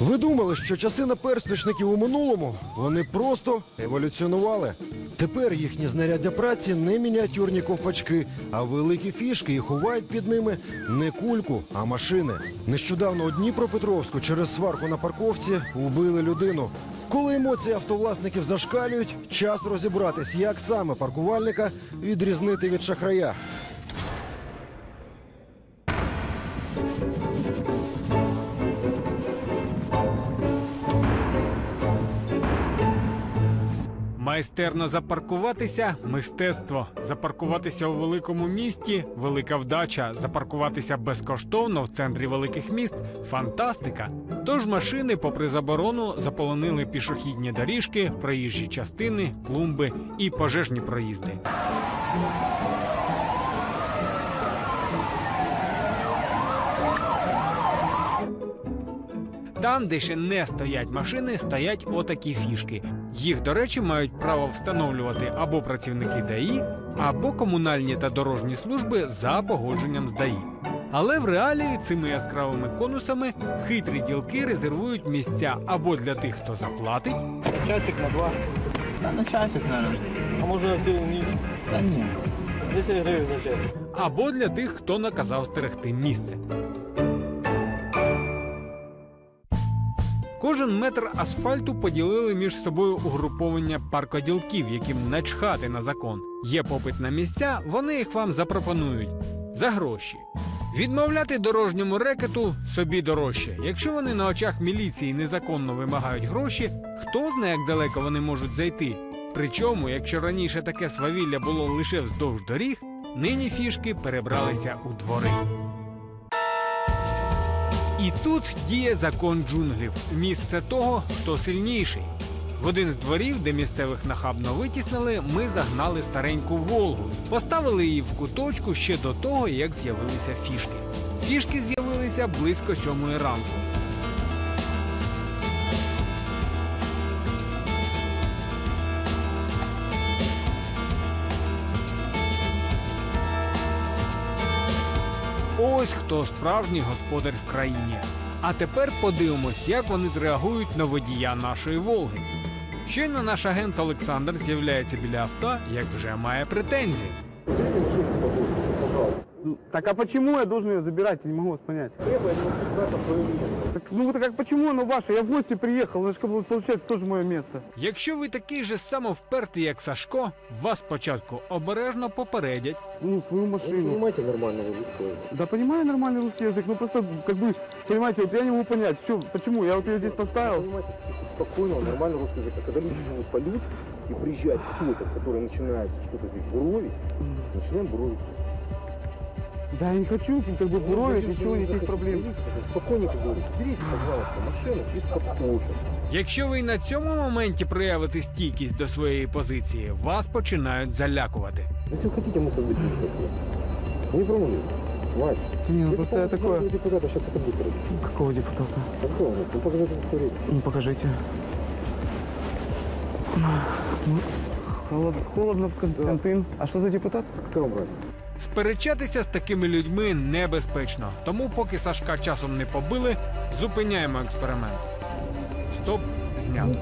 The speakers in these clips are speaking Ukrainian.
Ви думали, що часи наперсточників у минулому вони просто еволюціонували. Тепер їхні знаряддя праці не мініатюрні ковпачки, а великі фішки і ховають під ними не кульку, а машини. Нещодавно у Дніпропетровську через сварку на парковці убили людину. Коли емоції автовласників зашкалюють, час розібратись, як саме паркувальника відрізнити від шахрая. Майстерно запаркуватися мистецтво. Запаркуватися у великому місті велика вдача. Запаркуватися безкоштовно в центрі великих міст фантастика. Тож машини, попри заборону, заполонили пішохідні доріжки, проїжджі частини, клумби і пожежні проїзди. Там, де ще не стоять машини, стоять отакі фішки. Їх, до речі, мають право встановлювати або працівники ДАІ, або комунальні та дорожні служби за погодженням з ДАІ. Але в реалії цими яскравими конусами хитрі ділки резервують місця або для тих, хто заплатить, Часик на два. Та на часик, наверное. А може ти ні? Та ні. 10 гривень за час. або для тих, хто наказав стерегти місце. Кожен метр асфальту поділили між собою угруповання паркоділків, яким начхати на закон. Є попит на місця, вони їх вам запропонують за гроші. Відмовляти дорожньому рекету собі дорожче. Якщо вони на очах міліції незаконно вимагають гроші, хто знає, як далеко вони можуть зайти. Причому, якщо раніше таке свавілля було лише вздовж доріг, нині фішки перебралися у двори. І тут діє закон джунглів місце того, хто сильніший. В один з дворів, де місцевих нахабно витіснили, ми загнали стареньку Волгу, поставили її в куточку ще до того, як з'явилися фішки. Фішки з'явилися близько сьомої ранку. Ось хто справжній господар в країні. А тепер подивимось, як вони зреагують на водія нашої Волги. Щойно наш агент Олександр з'являється біля авто, як вже має претензії. Так а почему я должен ее забирать? Я не могу вас понять. Так, ну вот как почему оно ваше? Я в гости приехал, оно же как бы, получается тоже мое место. Якщо ви такий же самовпертий, як Сашко, вас спочатку обережно попередять, Ну, свою машину. Понимаете нормально русское? Да понимаю нормальный русский язык, ну просто, как бы, понимаете, вот я не могу понять, что, почему, я вот ее здесь поставил. Понимаете, спокойно, нормально русский язык. А когда люди живут по-людски и приезжает кто-то, который начинает что-то здесь буровить, начинаем буровить. Да, я не хочу, как бы, буровить, ничего, никаких проблем. Спокойненько говорю, берите, пожалуйста, машину и спокойно. якщо ви й на цьому моменті проявите стійкість до своєї позиції, вас починають залякувати. Если вы хотите, мы создадим такое. Не проблема. Вась, Не, ну это просто я по-моему, такое... депутата сейчас это быстро. Какого депутата? Какого? Ну, покажите историю. Ну, покажите. Ну, Холодно, холодно, Константин. А что за депутат? Какая вам разница? Сперечатися з такими людьми небезпечно. Тому, поки Сашка часом не побили, зупиняємо експеримент. Стоп, знято.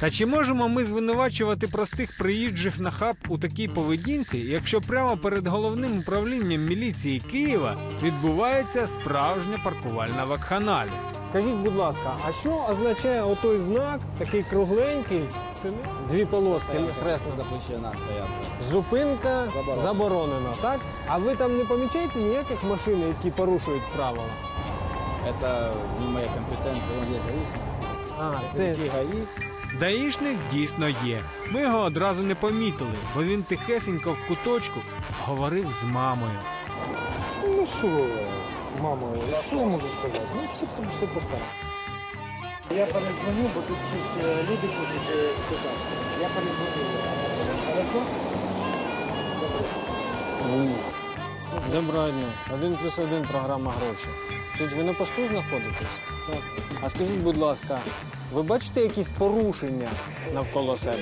Та чи можемо ми звинувачувати простих приїжджих на хаб у такій поведінці, якщо прямо перед головним управлінням міліції Києва відбувається справжня паркувальна вакханалія? Скажіть, будь ласка, а що означає отой знак, такий кругленький, це дві полоски хресна Запрещена стоянка. зупинка Заборонена. заборонена, так? А ви там не помічаєте ніяких машин, які порушують правила? Это не моя компетенция, он есть гаишник. А, це гаи. Даїшник дійсно є. Ми його одразу не помітили, бо він тихесенько в куточку говорив з мамою. ну що, мамо, що я можу сказати? Ну все, все просто. Я перезвоню, бо тут щось е, люди хочуть е, спитати. Я перезвоню. Хорошо? Доброго дня. Один плюс один програма гроші. Тут ви на посту знаходитесь? Так. А скажіть, будь ласка, ви бачите якісь порушення навколо себе?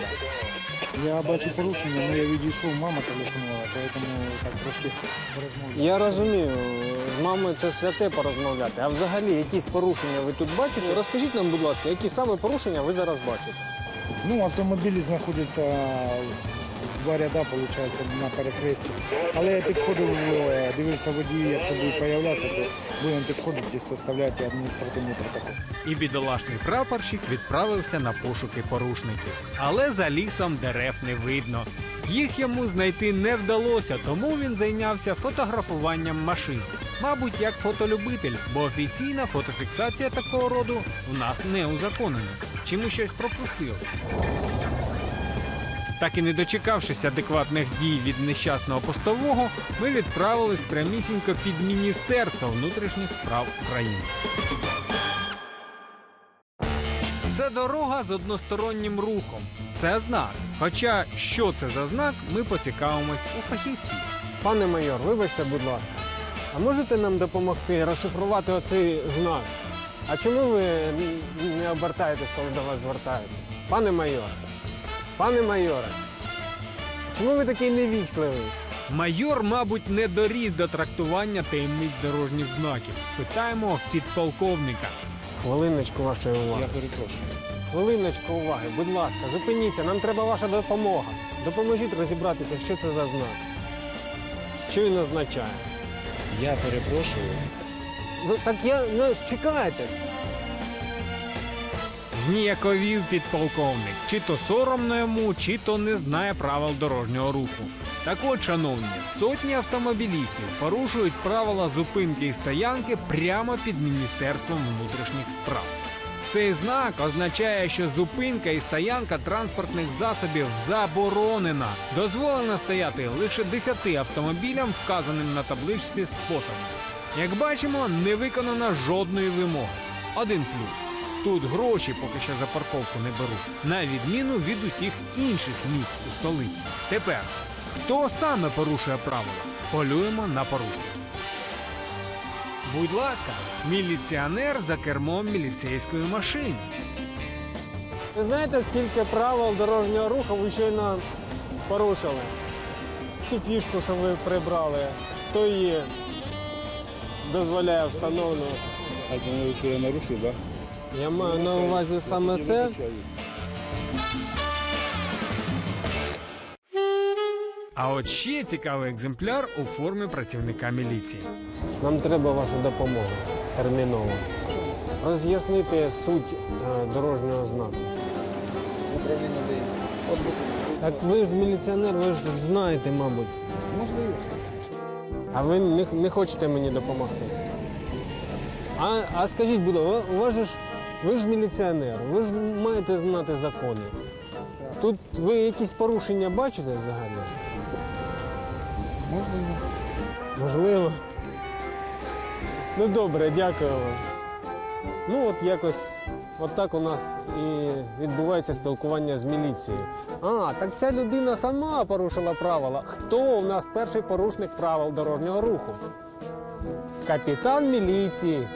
Я бачу порушення, але я відійшов, мама телефонувала, тому так трошки розмовляю. Я розумію, з мамою це святе порозмовляти. А взагалі якісь порушення ви тут бачите? Розкажіть нам, будь ласка, які саме порушення ви зараз бачите? Ну, автомобілі знаходяться в два ряда, виходить, на перехресті. Але я підходив, е, дивився водії, якщо будуть появлятися, то будемо підходити і составляти адміністративний протокол. І бідолашний прапорщик відправився на пошуки порушників. Але за лісом дерев не видно. Їх йому знайти не вдалося, тому він зайнявся фотографуванням машин. Мабуть, як фотолюбитель, бо офіційна фотофіксація такого роду у нас не узаконена. Чи ми щось пропустили? Так і не дочекавшись адекватних дій від нещасного постового, ми відправились прямісінько під Міністерство внутрішніх справ України. Це дорога з одностороннім рухом. Це знак. Хоча що це за знак, ми поцікавимось у фахівців. Пане майор, вибачте, будь ласка, а можете нам допомогти розшифрувати оцей знак? А чому ви не обертаєтесь, коли до вас звертаються? Пане майор, пане майоре, чому ви такий невічливий? Майор, мабуть, не доріс до трактування таємниць дорожніх знаків. Спитаємо в підполковника. Хвилиночку вашої уваги. Я перепрошую. Хвилиночку уваги, будь ласка, зупиніться, нам треба ваша допомога. Допоможіть розібратися, що це за знак. Що він означає? Я перепрошую. З- Так я ну, чекайте. Зніяковів підполковник. Чи то соромно йому, чи то не знає правил дорожнього руху. Так от, шановні, сотні автомобілістів порушують правила зупинки і стоянки прямо під Міністерством внутрішніх справ. Цей знак означає, що зупинка і стоянка транспортних засобів заборонена. Дозволено стояти лише 10 автомобілям, вказаним на табличці способом. Як бачимо, не виконано жодної вимоги. Один плюс. Тут гроші поки що за парковку не беруть, на відміну від усіх інших міст у столиці. Тепер, хто саме порушує правила? Полюємо на порушення. Будь ласка, міліціонер за кермом міліцейської машини. Ви знаєте, скільки правил дорожнього руху ви щойно порушили? Цю фішку, що ви прибрали, хто її дозволяє встановлювати? А думаю, що я нарушив, так? Я маю на увазі саме це. А от ще цікавий екземпляр у формі працівника міліції. Нам треба ваша допомога терміново. Роз'яснити суть е, дорожнього знаку. Так ви ж міліціонер, ви ж знаєте, мабуть. А ви не, не хочете мені допомогти. А, а скажіть, будь ласка, ви, вас ви ж міліціонер, ви ж маєте знати закони. Тут ви якісь порушення бачите взагалі? Можливо. Можливо. Ну добре, дякую вам. Ну от якось от так у нас і відбувається спілкування з міліцією. А, так ця людина сама порушила правила. Хто у нас перший порушник правил дорожнього руху? Капітан міліції.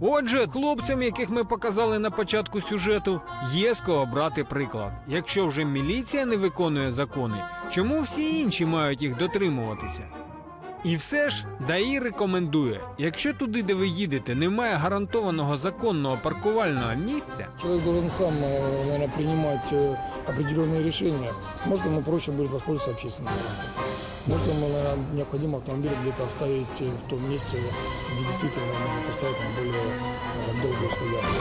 Отже, хлопцям, яких ми показали на початку сюжету, є з кого брати приклад. Якщо вже міліція не виконує закони, чому всі інші мають їх дотримуватися? І все ж ДАІ рекомендує, якщо туди, де ви їдете, немає гарантованого законного паркувального місця, Человек должен сам, э, наверное, принимать э, определенные решения. Может, ему проще будет воспользоваться общественным транспортом. Может, ему наверное, необходимо автомобиль где-то оставить э, в том месте, где действительно можно поставить на более э, долгую стоянку.